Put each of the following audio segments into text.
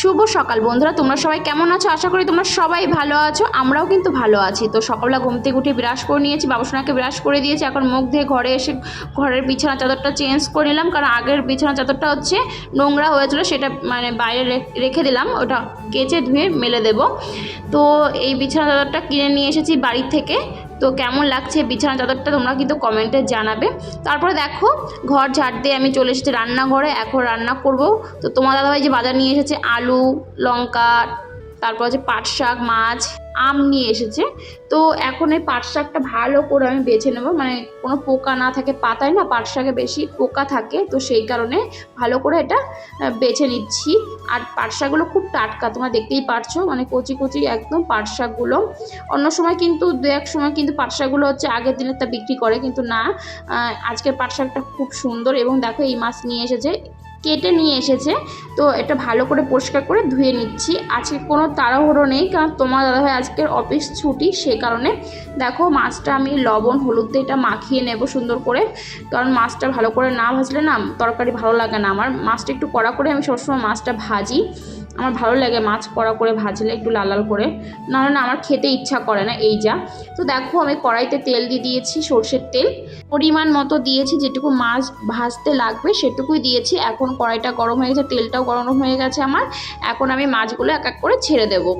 শুভ সকাল বন্ধুরা, তোমরা সবাই কেমন আছো? আশা করি তোমরা সবাই ভালো আছো, আমরাও কিন্তু ভালো আছি। তো সকালবেলা ঘুম থেকে উঠে ব্রাশ করে নিয়েছি, বাবুসোনাকে ব্রাশ করে দিয়েছি, এখন মুখ ধুয়ে ঘরে এসে ঘরের বিছানা চাদরটা চেঞ্জ করে নিলাম, কারণ আগের বিছানা চাদরটা হচ্ছে নোংরা হয়েছিল, সেটা মানে বাইরে রেখে দিলাম, ওটা কেচে ধুয়ে মেলে দেব। তো এই বিছানা চাদরটা কিনে নিয়ে এসেছি বাড়ির থেকে তো কেমন লাগছে বিছানা চাদরটা তোমরা কিন্তু কমেন্টে জানাবে। তারপরে দেখো, ঘর ঝাড় দিয়ে আমি চলে এসেছি রান্নাঘরে, এখন রান্না করব। তো তোমার দাদাভাই যে বাজার নিয়ে এসেছে, আলু, লঙ্কা, তারপর হচ্ছে পাট শাক, মাছ আম নিয়ে এসেছে। তো এখন এই পাট শাকটা ভালো করে আমি বেছে নেব। মানে কোনো পোকা না থাকে পাতায় না, পাট শাকে বেশি পোকা থাকে। তো সেই কারণে ভালো করে এটা বেছে নিচ্ছি। আর পাট শাকগুলো খুব টাটকা, তোমরা দেখতেই পারছ। মানে কচি কচি একদম পাট শাকগুলো। অন্য সময় কিন্তু দু এক সময় কিন্তু পাট শাকগুলো হচ্ছে আগের দিনের তা বিক্রি করে, কিন্তু না। আজকের পাট শাকটা খুব সুন্দর। এবং দেখো এই মাছ নিয়ে এসেছে। কেটে নিয়ে এসেছে। তো এটা ভালো করে পরিষ্কার করে ধুয়ে নিচ্ছি। আজকে কোনো তাড়াহুড়ো নেই, কারণ তোমার দাদাভাই আজকের অফিস ছুটি, সে কারণে দেখো মাছটা আমি লবণ, হলুদ দিয়ে এটা মাখিয়ে নেব সুন্দর করে। কারণ মাছটা ভালো করে না ভাজলে না তরকারি ভালো লাগে না। আমার মাছটা একটু কড়া করে আমি সবসময় মাছটা ভাজি। আমার ভালো লাগে মাছ কড়া করে ভাজলে একটু লাল লাল করে। নাহলে না আমার খেতে ইচ্ছা করে না এই যা। তো দেখো আমি কড়াইতে তেল দিয়ে দিয়েছি, সর্ষের তেল। পরিমাণ মতো দিয়েছি, যেটুকু মাছ ভাজতে লাগবে সেটুকুই দিয়েছি। এখন কড়াইটা গরম হয়ে গেছে, তেলটাও গরম হয়ে গেছে আমার। এখন আমি মাছগুলো এক এক করে ছেড়ে দেবো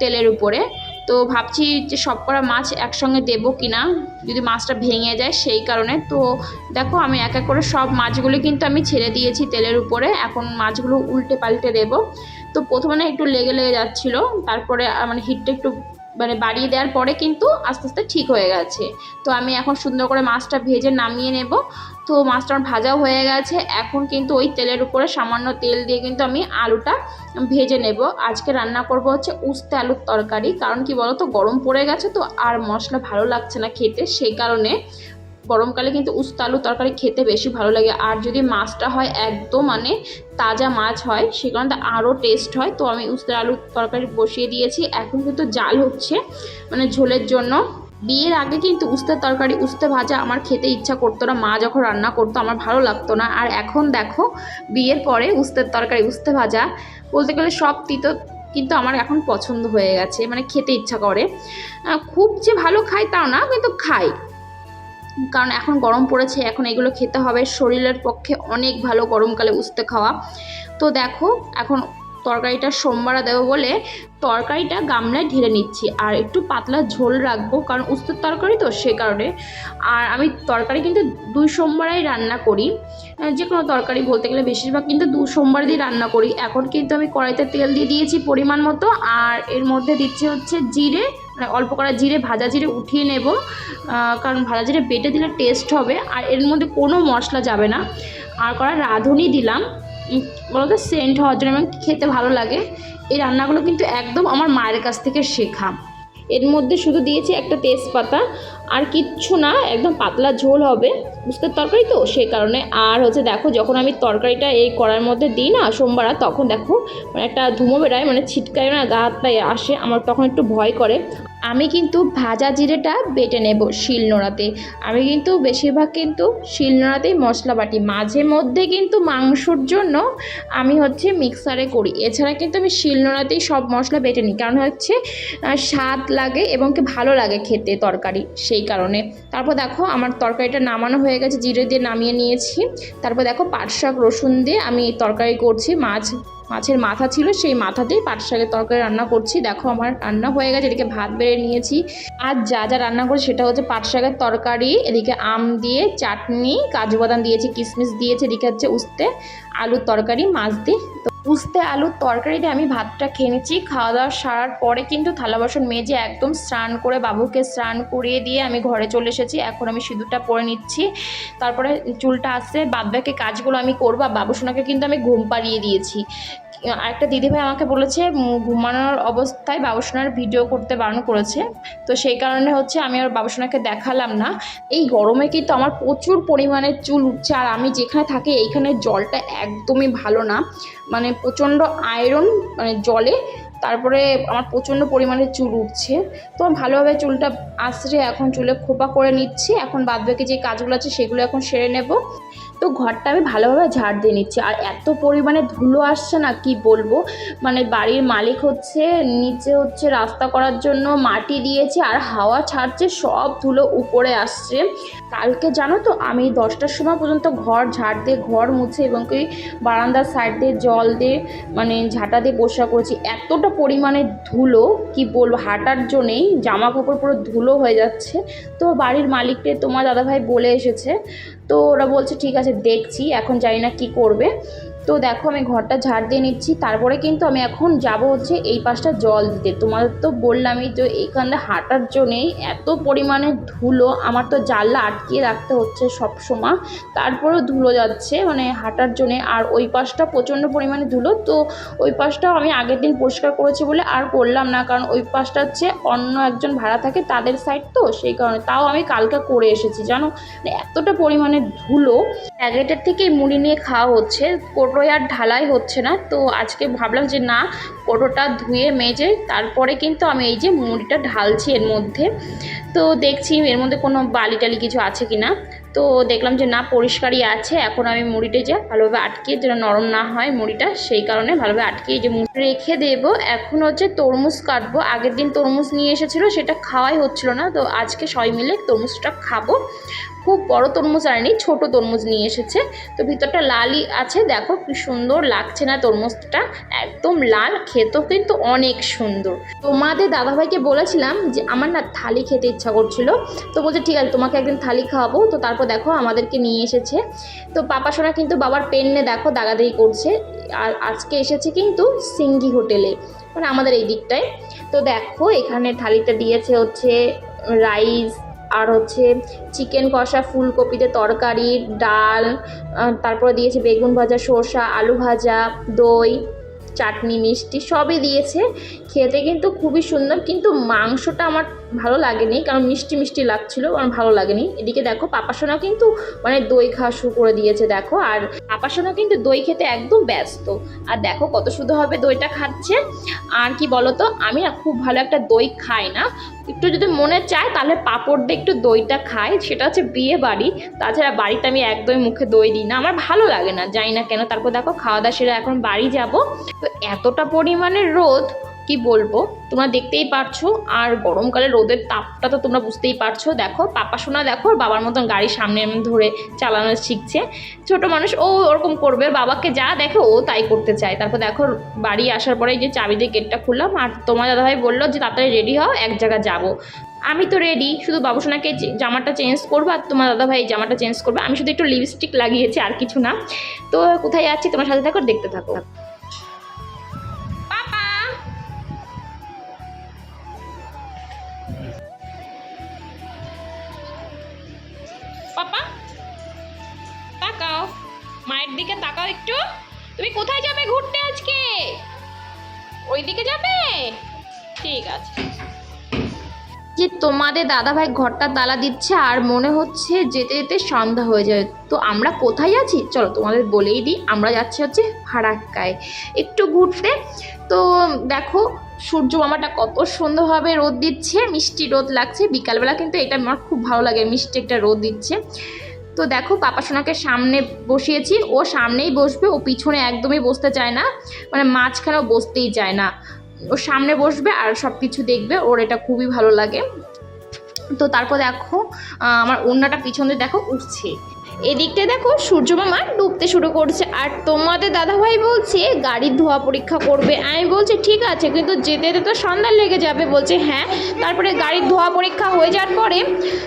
তেলের উপরে। তো ভাবছি যে সব করা মাছ একসঙ্গে দেবো কি না যদি মাছটা ভেঙে যায় সেই কারণে। তো দেখো, আমি এক এক করে সব মাছগুলো কিন্তু আমি ছেড়ে দিয়েছি তেলের উপরে। এখন মাছগুলো উল্টে পাল্টে দেবো। তো প্রথমে না একটু লেগে লেগে যাচ্ছিল, তারপরে মানে হিটটা একটু মানে বাড়িয়ে দেওয়ার পরে কিন্তু আস্তে আস্তে ঠিক হয়ে গেছে। তো আমি এখন সুন্দর করে মাছটা ভেজে নামিয়ে নেব। তো মাছটা আমার ভাজাও হয়ে গেছে। এখন কিন্তু ওই তেলের উপরে সামান্য তেল দিয়ে কিন্তু আমি আলুটা ভেজে নেব। আজকে রান্না করব হচ্ছে উস্তে আলুর তরকারি। কারণ কি বলো তো গরম পড়ে গেছে তো, আর মশলা ভালো লাগছে না খেতে। সেই কারণে গরমকালে কিন্তু উস্তে আলু তরকারি খেতে বেশি ভালো লাগে। আর যদি মাছটা হয় একদম মানে তাজা মাছ হয়, সে কারণে আরও টেস্ট হয়। তো আমি উস্তে আলু তরকারি বসিয়ে দিয়েছি। এখন কিন্তু জাল হচ্ছে মানে ঝোলের জন্য। বিয়ের আগে কিন্তু উস্তে তরকারি, উস্তে ভাজা আমার খেতে ইচ্ছা করতো না। মা যখন রান্না করতো আমার ভালো লাগতো না। আর এখন দেখো, বিয়ের পরে উস্তের তরকারি, উস্তে ভাজা বলতে গেলে সব তিতো কিন্তু আমার এখন পছন্দ হয়ে গেছে মানে খেতে ইচ্ছা করে। খুব যে ভালো খাই তাও না, কিন্তু খাই। কারণ এখন গরম পড়েছে, এখন এগুলো খেতে হবে। শরীরের পক্ষে অনেক ভালো গরমকালে উস্তে খাওয়া। তো দেখো, এখন তরকারিটা সোমবারে দেবো বলে তরকারিটা গামলায় ঢেলে নিচ্ছি। আর একটু পাতলা ঝোল রাখব, কারণ উস্তের তরকারি তো সে কারণে। আর আমি তরকারি কিন্তু দুই সোমবারেই রান্না করি। যে কোনো তরকারি বলতে গেলে বেশিরভাগ কিন্তু দু সোমবার দিয়ে রান্না করি। এখন কিন্তু আমি কড়াইতে তেল দিয়ে দিয়েছি পরিমাণ মতো, আর এর মধ্যে দিচ্ছে হচ্ছে জিরে মানে অল্প করা জিরে, ভাজা জিরে উঠিয়ে নেব। কারণ ভাজা জিরে বেটে দিলে টেস্ট হবে। আর এর মধ্যে কোনো মশলা যাবে না। আর করা রাঁধুনি দিলাম। বলতো সেন্ট হওয়ার জন্য এবং খেতে ভালো লাগে। এই রান্নাগুলো কিন্তু একদম আমার মায়ের কাছ থেকে শেখা। এর মধ্যে শুধু দিয়েছি একটা তেজপাতা আর কিচ্ছু না, একদম পাতলা ঝোল হবে, বুঝতে তরকারি তো? সেই কারণে আর হচ্ছে দেখো, যখন আমি তরকারিটা এই কড়ার মধ্যে দিই না, সোমবার তখন দেখো মানে একটা ধুমো বেড়ায় মানে ছিটকায় না, গা হাত পায়ে আসে, আমার তখন একটু ভয় করে। আমি কিন্তু ভাজা জিরেটা বেটে নেব শিল নোড়াতে আমি কিন্তু বেশিরভাগ কিন্তু শিল নোড়াতেই মশলা বাটি। মাঝে মধ্যে কিন্তু মাংসর জন্য আমি হচ্ছে মিক্সারে করি। এছাড়া কিন্তু আমি শিল নোড়াতেই সব মশলা বেটে নিই। কারণ হচ্ছে স্বাদ লাগে এবং কি ভালো লাগে খেতে তরকারি, সেই কারণে। তারপর দেখো, আমার তরকারিটা নামানো হয়ে গেছে, জিরে দিয়ে নামিয়ে নিয়েছি। তারপর দেখো, পাট শাক, রসুন দিয়ে আমি তরকারি করছি। মাছ, মাছের মাথা ছিল, সেই মাথা দিয়ে পাট শাকের তরকারি রান্না করছি। দেখো, আমার রান্না হয়ে গেছে, এদিকে ভাত বেড়ে নিয়েছি। আর যা যা রান্না করছি সেটা হচ্ছে পাট শাকের তরকারি, এদিকে আম দিয়ে চাটনি, কাজু বাদাম দিয়েছি কিশমিশ দিয়েছি, এদিকে হচ্ছে উস্তে আলুর তরকারি, মাছ দিয়ে। উস্তে আলুর তরকারি দিয়ে আমি ভাতটা খেয়ে নিচ্ছি। খাওয়া দাওয়া সারার পরে কিন্তু থালা বাসন মেজে একদম স্নান করে বাবুকে স্নান করিয়ে দিয়ে আমি ঘরে চলে এসেছি। এখন আমি সিঁদুরটা পরে নিচ্ছি। তারপরে চুলটা আসছে বাদবাকি কাজগুলো আমি করব। বাবুসোনাকে কিন্তু আমি ঘুম পাড়িয়ে দিয়েছি। আরেকটা দিদিভাই আমাকে বলেছে ঘুমানোর অবস্থায় বাবুসোনার ভিডিও করতে বারণ করেছে। তো সেই কারণে হচ্ছে আমি আর বাবুসোনাকে দেখালাম না। এই গরমে কিন্তু আমার প্রচুর পরিমাণে চুল উঠছে আর আমি যেখানে থাকি এইখানে জলটা একদমই ভালো না। মানে প্রচণ্ড আয়রন মানে জলে, তারপরে আমার প্রচণ্ড পরিমাণে চুল উঠছে। তো ভালোভাবে চুলটা আশ্রে এখন চুলে খোপা করে নিচ্ছি। এখন বাদবাকি যে কাজগুলো আছে সেগুলো এখন সেরে নেব। তো ঘরটা আমি ভালোভাবে ঝাড় দিয়ে নিচ্ছি। আর এত পরিমাণে ধুলো আসছে না, কি বলব? মানে বাড়ির মালিক হচ্ছে, নিচে হচ্ছে রাস্তা করার জন্য মাটি দিয়েছে আর হাওয়া ছাড়ছে, সব ধুলো উপরে আসছে। কালকে জানো তো, আমি দশটার সময় পর্যন্ত ঘর ঝাড় দিয়ে ঘর মুছে এবং কি বারান্দার সাইড দিয়ে জল দিয়ে মানে ঝাঁটা দিয়ে বসা করেছি। এতটা পরিমাণে ধুলো, কি বলব, হাঁটার জন্যেই জামা কাপড় পুরো ধুলো হয়ে যাচ্ছে। তো বাড়ির মালিককে তোমার দাদাভাই বলে এসেছে তো ওরা বলছে ঠিক আছে দেখছি এখন জানি না কী করবে। তো দেখো আমি ঘরটা ঝাড় দিয়ে নিচ্ছি, তারপরে কিন্তু আমি এখন যাব হচ্ছে এই পাশটা জল দিতে। তোমাদের তো বললামই যে এইখানে হাঁটার জন্যেই এত পরিমাণে ধুলো, আমার তো জানলা আটকিয়ে রাখতে হচ্ছে সব সময়। তারপরেও ধুলো যাচ্ছে মানে হাঁটার জন্যে। আর ওই পাশটা প্রচণ্ড পরিমাণে ধুলো, তো ওই পাশটাও আমি আগের দিন পরিষ্কার করেছি বলে আর করলাম না। কারণ ওই পাশটা হচ্ছে অন্য একজন ভাড়া থাকে তাদের সাইড তো, সেই কারণে তাও আমি কালকে করে এসেছি, জানো? মানে এতটা পরিমাণে ধুলো। প্যাকেটের থেকেই মুড়ি নিয়ে খাওয়া হচ্ছে কোটোয় আর ঢালাই হচ্ছে না। তো আজকে ভাবলাম যে না কোটোটা ধুয়ে মেজে তারপরে কিন্তু আমি এই যে মুড়িটা ঢালছি এর মধ্যে। তো দেখছি এর মধ্যে কোনো বালি টালি কিছু আছে কি না তো দেখলাম যে না, পরিষ্কারই আছে। এখন আমি মুড়িটা যে ভালোভাবে আটকিয়ে যেন নরম না হয় মুড়িটা, সেই কারণে ভালোভাবে আটকিয়ে যে মুড়ি রেখে দেবো। এখন হচ্ছে তরমুজ কাটবো। আগের দিন তরমুজ নিয়ে এসেছিল, সেটা খাওয়াই হচ্ছিল না। তো আজকে সবাই মিলে তরমুজটা খাব। খুব বড় তরমুজ আনেনি, ছোট তরমুজ নিয়ে এসেছে। তো ভিতরটা লালই আছে, দেখো কি সুন্দর লাগছে না তরমুজটা, একদম লাল, খেতেও কিন্তু অনেক সুন্দর। তোমাদের দাদাভাইকে বলেছিলাম যে, আমার না থালি খেতে ইচ্ছা করছিল। তো বলছে, ঠিক আছে, তোমাকে একদিন থালি খাওয়াবো। তো তারপর দেখো আমাদেরকে নিয়ে এসেছে। তো পাপা সোনা কিন্তু বাবার পেন্নে দেখো দাগাদাগি করছে। আর আজকে এসেছে কিন্তু সিঙ্গি হোটেলে মানে আমাদের এই দিকটায়। তো দেখো এখানে থালিটা দিয়েছে হচ্ছে রাইস আর হচ্ছে চিকেন কষা, ফুলকপিতে তরকারি, ডাল তারপরে দিয়েছে বেগুন ভাজা শসা আলু ভাজা, দই, চাটনি, মিষ্টি সবই দিয়েছে। খেতে কিন্তু খুবই সুন্দর, কিন্তু মাংসটা আমার ভালো লাগেনি, কারণ মিষ্টি মিষ্টি লাগছিল, আমার ভালো লাগেনি। এদিকে দেখো পাপাসোনা কিন্তু মানে দই খাওয়া শুরু করে দিয়েছে, দেখো। আর পাপাসোনা কিন্তু দই খেতে একদম ব্যস্ত। আর দেখো কত শুধু হবে দইটা খাচ্ছে। আর কি বলতো, আমি না খুব ভালো একটা দই খাই না। একটু যদি মনে চায় তাহলে পাপড় দিয়ে একটু দইটা খাই। সেটা হচ্ছে বিয়ে বাড়ি। তাছাড়া বাড়িতে আমি একদমই মুখে দই দিই না। আমার ভালো লাগে না, জানি না কেন। তারপর দেখো খাওয়া দাওয়া সেরা এখন বাড়ি যাব। তো এতটা পরিমাণে রোদ কি বলব? তোমরা দেখতেই পারছ, আর গরমকালে রোদের তাপটা তো তোমরা বুঝতেই পারছ। দেখো, পাপা সোনা দেখো, বাবার মতন গাড়ি সামনে ধরে চালানো শিখছে। ছোট মানুষ, ও ওরকম করবে, বাবাকে যা দেখে ও তাই করতে চায়। তারপর দেখো, বাড়ি আসার পরে যে চাবি দিয়ে গেটটা খুললাম, আর তোমার দাদাভাই বলল যে, তাড়াতাড়ি রেডি হও, এক জায়গায় যাব। আমি তো রেডি শুধু বাবুসোনাকে জামাটা চেঞ্জ করব, আর তোমার দাদাভাই এই জামাটা চেঞ্জ করবে। আমি শুধু একটু লিপস্টিক লাগিয়েছি, আর কিছু না। তো কোথায় যাচ্ছি তোমার সাথে থাকো, দেখতে থাকো। একটু। তুমি কোথায় যাবে ঘুরতে আজকে? ওই দিকে যাবে? ঠিক আছে। যে তোমাদের দাদাভাই ঘরটা তালা দিচ্ছে আর মনে হচ্ছে যেতে যেতে সন্ধ্যা হয়ে যাবে। তো আমরা কোথায় যাচ্ছি? চলো তোমাদের বলেই দিই। আমরা যাচ্ছি হচ্ছে ফারাক্কায়। একটু ঘুরতে। তো দেখো, সূর্য মামাটা কত সুন্দরভাবে রোদ দিচ্ছে। মিষ্টি রোদ লাগছে। বিকালবেলা কিন্তু এটা আমার খুব ভালো লাগে। মিষ্টি একটা রোদ দিচ্ছে। তো দেখো পাপাসোনাকে সামনে বসিয়েছি। ও সামনেই বসবে, ও পিছনে একদমই বসতে চায় না। মানে মাঝখানেও বসতেই চায় না। ও সামনে বসবে আর সব কিছু দেখবে, ওর এটা খুবই ভালো লাগে। তো তারপর দেখো আমার ওড়নাটা পিছনে দেখো উঠছে। এদিকটা দেখো সূর্য মামা ডুবতে শুরু করছে। আর তোমাদের দাদাভাই বলছে, গাড়ির ধোয়া পরীক্ষা করবে। আমি বলছি, ঠিক আছে, কিন্তু যেতে যেতে তো সন্ধ্যা লেগে যাবে। বলছে হ্যাঁ। তারপরে গাড়ির ধোয়া পরীক্ষা হয়ে যাওয়ার পরে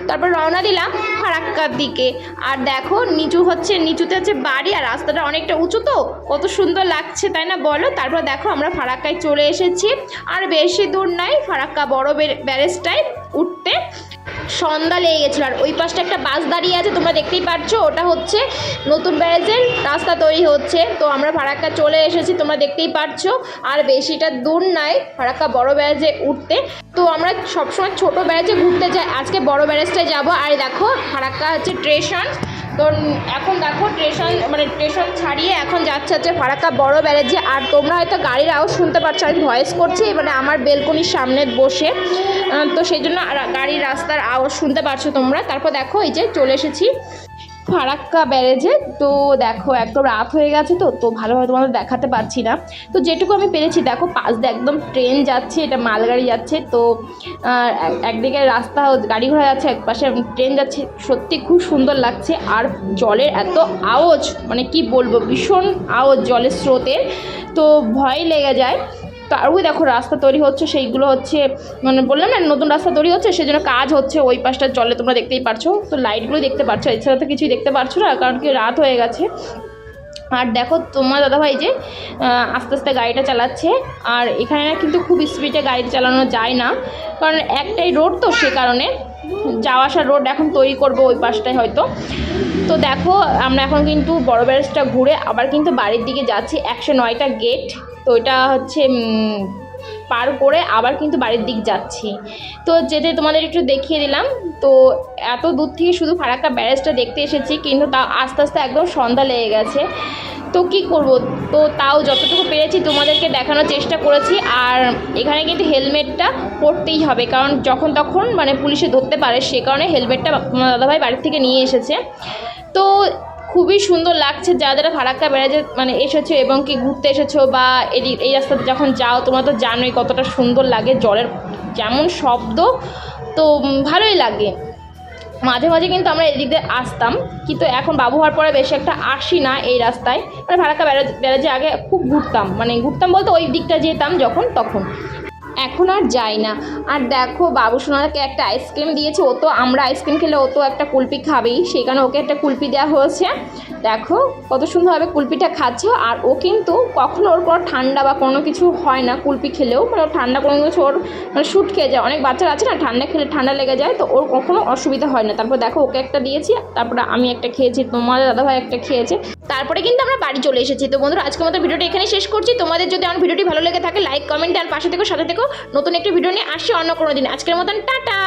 তারপর রওনা দিলাম ফারাক্কার দিকে। আর দেখো, নিচু হচ্ছে, নিচুতে হচ্ছে বাড়ি, আর রাস্তাটা অনেকটা উঁচু তো। কত সুন্দর লাগছে, তাই না বলো? তারপর দেখো, আমরা ফারাক্কায় চলে এসেছি। আর বেশি দূর নাই ফারাক্কা বড় ব্যারেজটায় উঠতে সন্ধ্যা লেগে গেছিল। আর ওই পাশটা একটা বাস দাঁড়িয়ে আছে, তোমরা দেখতেই পারছ ওটা হচ্ছে নতুন ব্যারেজের রাস্তা তৈরি হচ্ছে। তো আমরা ফারাক্কা চলে এসেছি, তোমরা দেখতেই পারছ আর বেশিটা দূর নাই, ফারাক্কা বড় ব্যারেজে উঠতে। তো আমরা সবসময় ছোট ব্যারেজে ঘুরতে যাই, আজকে বড় ব্যারেজটায় যাব। আর দেখো, ফারাক্কা হচ্ছে স্টেশন। তো এখন দেখো স্টেশন মানে স্টেশন ছাড়িয়ে এখন যাচ্ছে হচ্ছে ফারাক্কা বড় ব্যারেজে। আর তোমরা হয়তো গাড়ির আওয়াজ শুনতে পারছ আমি ভয়েস করছি মানে আমার বেলকনির সামনে বসে। তো সেই জন্য গাড়ির রাস্তার আওয়াজ শুনতে পারছ তোমরা। তারপর দেখো এই যে চলে এসেছি। ফারাক্কা ব্যারেজে। তো দেখো একদম রাত হয়ে গেছে তো তো ভালোভাবে তোমাদের দেখাতে পারছি না। তো যেটুকু আমি পেরেছি, দেখো পাশ দিয়ে একদম ট্রেন যাচ্ছে, এটা মালগাড়ি যাচ্ছে। তো একদিকে রাস্তা গাড়ি ঘোড়া যাচ্ছে একপাশে ট্রেন যাচ্ছে। সত্যি খুব সুন্দর লাগছে। আর জলের এত আওয়াজ মানে কি বলব, ভীষণ আওয়াজ জলের স্রোতের। তো ভয় লেগে যায়। তো, ওই দেখো রাস্তা তৈরি হচ্ছে, সেইগুলো হচ্ছে মানে বললাম না, নতুন রাস্তা তৈরি হচ্ছে সেই জন্য কাজ হচ্ছে ওই পাশটা জলে, তোমরা দেখতেই পারছ। তো লাইটগুলো দেখতে পারছ, এছাড়া তো কিছুই দেখতে পারছ না, কারণ কি রাত হয়ে গেছে। আর দেখো তোমার দাদাভাই যে আস্তে আস্তে গাড়িটা চালাচ্ছে, আর এখানে না কিন্তু খুব স্পিডে গাড়ি চালানো যায় না, কারণ একটাই রোড তো সে কারণে। যাওয়া আসার রোড এখন তৈরি করব ওই পাশটায় হয়তো। তো দেখো, আমরা এখন কিন্তু বড় ব্যারেজটা ঘুরে আবার কিন্তু বাড়ির দিকে যাচ্ছি, একশো নয়টা গেট তো এটা হচ্ছে পার করে আবার কিন্তু বাড়ির দিক যাচ্ছি। তো যেতে তোমাদের একটু দেখিয়ে দিলাম, তো এত দূর থেকে শুধু ফারাক্কা ব্যারেজটা দেখতে এসেছি, কিন্তু তা আস্তে আস্তে একদম সন্ধ্যা লেগে গেছে। তো কি করব? তো তাও যতটুকু পেরেছি তোমাদেরকে দেখানোর চেষ্টা করেছি। আর এখানে কিন্তু হেলমেটটা পরতেই হবে। কারণ যখন তখন মানে পুলিশে ধরতে পারে, সে কারণে হেলমেটটা তোমার দাদাভাই বাড়ির থেকে নিয়ে এসেছে। তো খুবই সুন্দর লাগছে যারা যারা ফারাক্কা ব্যারাজে মানে এসেছ এবং কি ঘুরতে এসেছ বা এই রাস্তাতে যখন যাও, তোমরা তো জানোই কতটা সুন্দর লাগে জলের যেমন শব্দ, তো ভালোই লাগে। মাঝে মাঝে কিন্তু আমরা এদিক দিয়ে আসতাম। কিন্তু এখন বাবু হওয়ার পরে বেশি একটা আসি না এই রাস্তায়। মানে ফারাক্কা ব্যারাজ আগে খুব ঘুরতাম। মানে ঘুরতাম বলতে ওই দিকটা যেতাম যখন, তখন। এখন আর যাই না। আর দেখো, বাবু সোনাকে একটা আইসক্রিম দিয়েছে, ও তো আমরা আইসক্রিম খেলে ও তো একটা কুলপি খাবেই, সেই কারণে ওকে একটা কুলপি দেওয়া হয়েছে। দেখো, কত সুন্দরভাবে কুলপিটা খাচ্ছে, আর ও কিন্তু কখনো ওর কোনো ঠান্ডা বা কোনো কিছু হয় না কুলপি খেলেও মানে ওর ঠান্ডা কোনো কিছু ওর মানে শ্যুট খেয়ে যায়। অনেক বাচ্চারা আছে না, ঠান্ডা খেলে ঠান্ডা লেগে যায়, তো ওর কখনো অসুবিধা হয় না। তারপর দেখো, ওকে একটা দিয়েছি, তারপরে আমি একটা খেয়েছি তোমার দাদাভাই একটা খেয়েছে। তারপরে কিন্তু আমরা বাড়ি চলে এসেছি। তো বন্ধুরা, আজকের মতো ভিডিওটা এখানে শেষ করছি। তোমাদের যদি আমার ভিডিওটি ভালো লেগে থাকে লাইক কমেন্ট আর পাশে থেকো, সাথে থেকো। নতুন একটি ভিডিও নিয়ে আসছি অন্য কোনো দিন। আজকের মতন টাটা!